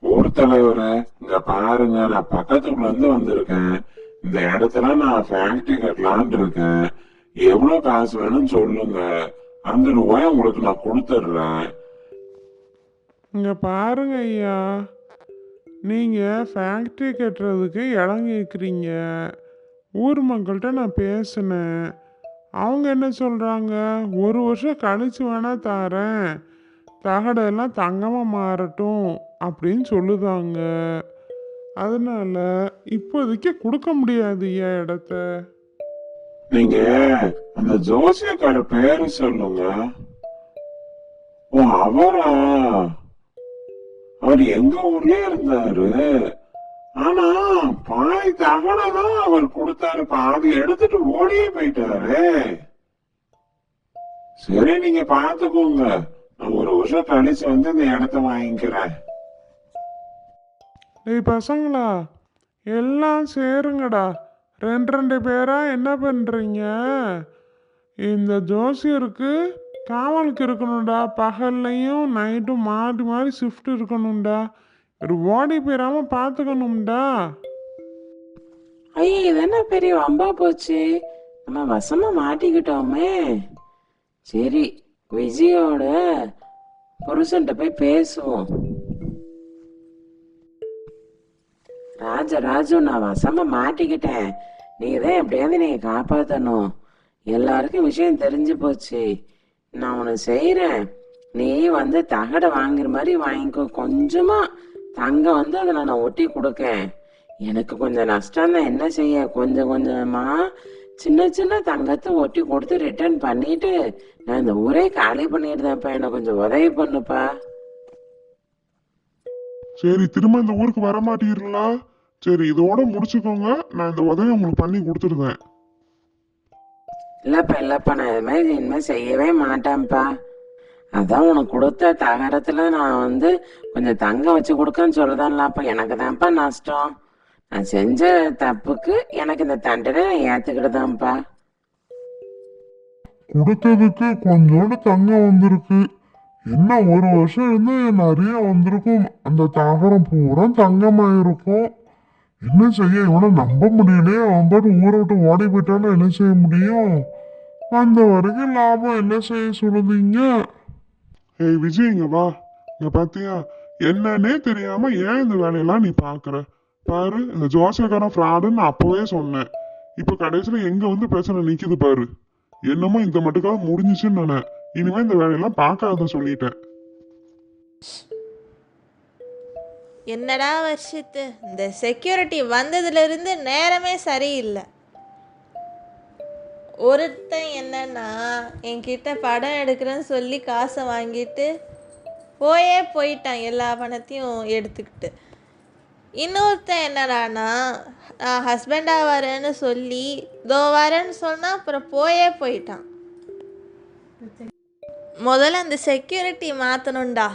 ஊர் தலைவரே இங்க பாருங்க நான் பக்கத்துல இருந்து வந்திருக்கேன். இந்த இடத்துல நான் ஃபேக்டரி கட்டலான் இருக்கேன். எவ்வளவு காசு வேணும்னு சொல்லுங்க. அந்த ரூபாய் உங்களுக்கு நான் கொடுத்துட்றேன். இங்க பாருங்க ஐயா. நீங்க ஃபேக்டரி கட்டுறதுக்கு இடம் கேட்குறீங்க ஊர் மக்கள்கிட்ட நான் பேசினேன். அவங்க என்ன சொல்றாங்க? ஒரு வருஷம் கழிச்சு வேணா தாரேன். தகடெல்லாம் தங்கமாக மாறட்டும். அப்படின்னு சொல்லுதாங்க. அதனால இப்போதைக்கு கொடுக்க முடியாது ஏன் இடத்த. நீங்க அந்த ஜோசியக்கார பேரு சொல்லுங்க. ஓ அவரா? அவர் எங்க ஊர்லயே இருந்தாரு. ஆனா பாதி தகனதான் அவர் கொடுத்தாரு. பாதி எடுத்துட்டு ஓடியே போயிட்டாரு. சரி நீங்க பாத்துக்கோங்க நான் ஒரு வருஷம் கழிச்சு வந்து இந்த இடத்த வாங்கிக்கிறேன். டேய் பசங்களா எல்லாம் சேருங்கடா. ரெண்டு ரெண்டு பேராக என்ன பண்ணுறீங்க இந்த ஜோசியருக்கு காவலுக்கு இருக்கணும்டா. பகல்லையும் நைட்டும் மாறி மாறி ஷிஃப்ட் இருக்கணும்டா. ஒரு ஓடி போயிடாமல் பார்த்துக்கணும்டா ஐயே இது என்ன பெரிய வம்பா போச்சு? நம்ம வசமாக மாட்டிக்கிட்டோமே. சரி விஜயோட புருஷன்ட்ட போய் பேசுவோம். ராஜ ராஜு நான் வசமாக மாட்டிக்கிட்டேன் நீ தான் எப்படியாவது நீ காப்பாற்றணும் எல்லாருக்கும் விஷயம் தெரிஞ்சு போச்சு. நான் உனக்கு செய்கிறேன் நீ வந்து தகடை வாங்குற மாதிரி வாங்கிக்கோ. கொஞ்சமாக தங்கம் வந்து அதில் நான் ஒட்டி கொடுக்கேன். எனக்கு கொஞ்சம் நஷ்டம் தான் என்ன செய்ய? கொஞ்சம் கொஞ்சமாக சின்ன சின்ன தங்கத்தை ஒட்டி கொடுத்து ரிட்டர்ன் பண்ணிட்டு நான் இந்த ஊரே காலி பண்ணிடுதேன்ப்பா. எனக்கு கொஞ்சம் உதவி பண்ணுப்பா. சரி திரும்ப இந்த ஊருக்கு வர மாட்டீங்களா சரி இதோட முடிச்சுக்கோங்க. நான் இந்த உதவி உங்களுக்கு பண்ணி கொடுத்துருந்தேன் இல்லப்பா இல்லப்பா நான் இது மாதிரி இனிமேல் செய்யவே மாட்டேன்ப்பா. அதான் உனக்கு கொடுத்த தகரத்துல நான் வந்து கொஞ்சம் தங்கம் வச்சு கொடுக்கன்னு சொல்லுதான்லப்பா எனக்கு தான்ப்பா நஷ்டம். நான் செஞ்ச தப்புக்கு எனக்கு இந்த தண்டனை நான் ஏத்துக்கிட்டுதான்ப்பா. கொடுத்ததுக்கு கொஞ்சோண்டு தங்கம் வந்திருக்கு. என்ன ஒரு வருஷம் இருந்து நிறைய வந்திருக்கும். அந்த தாகரம் பூரா தங்கமாயிருக்கும். என்ன செய்ய இவனை நம்ப முடியலையே. அவன் பாட்டு ஊரை விட்டு ஓடி போயிட்டாலும் என்ன செய்ய முடியும்? அந்த வரைக்கும் லாபம். என்ன செய்ய சொல்லுதீங்க? ஏய் விஜய்ங்க வா. இங்க பாத்தியா? என்னன்னே தெரியாம ஏன் இந்த வேலையெல்லாம் நீ பாக்குற? பாரு இந்த ஜோசியக்காரன் ஃப்ராடுன்னு அப்பவே சொன்னேன். இப்ப கடைசியில எங்க வந்து பிரச்சனை நிக்குது பாரு. என்னமோ இந்த மட்டுக்காக முடிஞ்சிச்சுன்னு நினை இனிமே இந்த வேலையெல்லாம் பார்க்காத சொல்லிட்டேன். என்னடா வருஷத்து இந்த செக்யூரிட்டி வந்ததுலேருந்து நேரமே சரியில்லை. ஒருத்தன் என்னன்னா என்கிட்ட படம் எடுக்கிறேன்னு சொல்லி காசை வாங்கிட்டு போயே போயிட்டான் எல்லா பணத்தையும் எடுத்துக்கிட்டு. இன்னொருத்தன் என்னடானா நான் ஹஸ்பண்டாக வரேன்னு சொல்லி இதோ வரேன்னு சொன்னால் அப்புறம் போயே போயிட்டான். முதல்ல அந்த செக்யூரிட்டி மாற்றணும்டா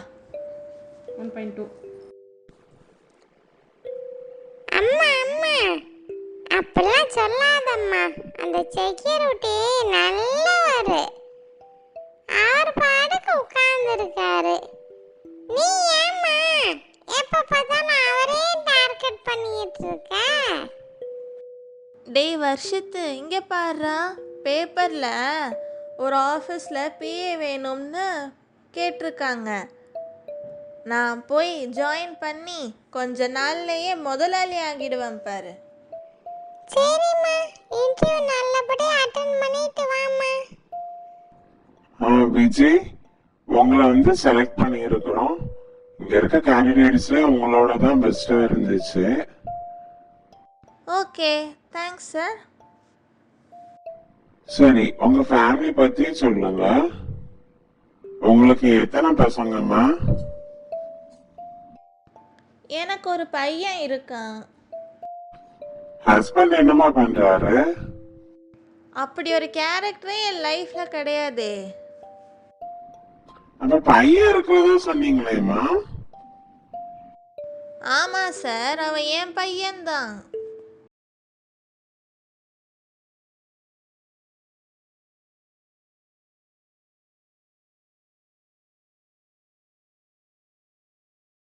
அம்மா அம்மா. அப்படிலாம் சொல்லாதம்மா. அந்த செக்யூரிட்டி நல்லவர். அவர் பாட்டுக்கு உட்கார்ந்துருக்காரு. நீ ஏம்மா? எப்ப பார்த்தாலும் அவரே டார்கெட் பண்ணிட்டு இருக்க டேய் வருஷத்து இங்கே பாருடா பேப்பரில் ஒரு ஆஃபீஸில் பிஏ வேணும்னு கேட்டிருக்காங்க. நான் போய் ஜாயின் பண்ணி கொஞ்ச நாள்லயே முதலாளி ஆகிடுவேன் பாரு. சரிம்மா இன்டர்வியூ நல்லபடியா அட்டென்ட் பண்ணிட்டு வாம்மா. ஆ, விஜய் உங்களை வந்து செலக்ட் பண்ணியிருக்கிறோம். இங்க இருக்க கேண்டிடேட்ஸ்ல உங்களோட தான் பெஸ்டா இருந்துச்சு. ஓகே தேங்க்ஸ் சார் சரி உங்க ஃபேமிலி பத்தி சொல்லுங்க. உங்களுக்கு எத்தனை பசங்கம்மா? எனக்கு ஒரு பையன் இருக்கான். ஹஸ்பண்ட் என்னம்மா பண்றாரு? அப்படி ஒரு கேரக்டரே என் லைஃப்பில் கிடையாதே. அப்ப பையன் இருக்கிறதா சொன்னீங்களேம்மா? ஆமாம் சார் அவன் என் பையன்தான்.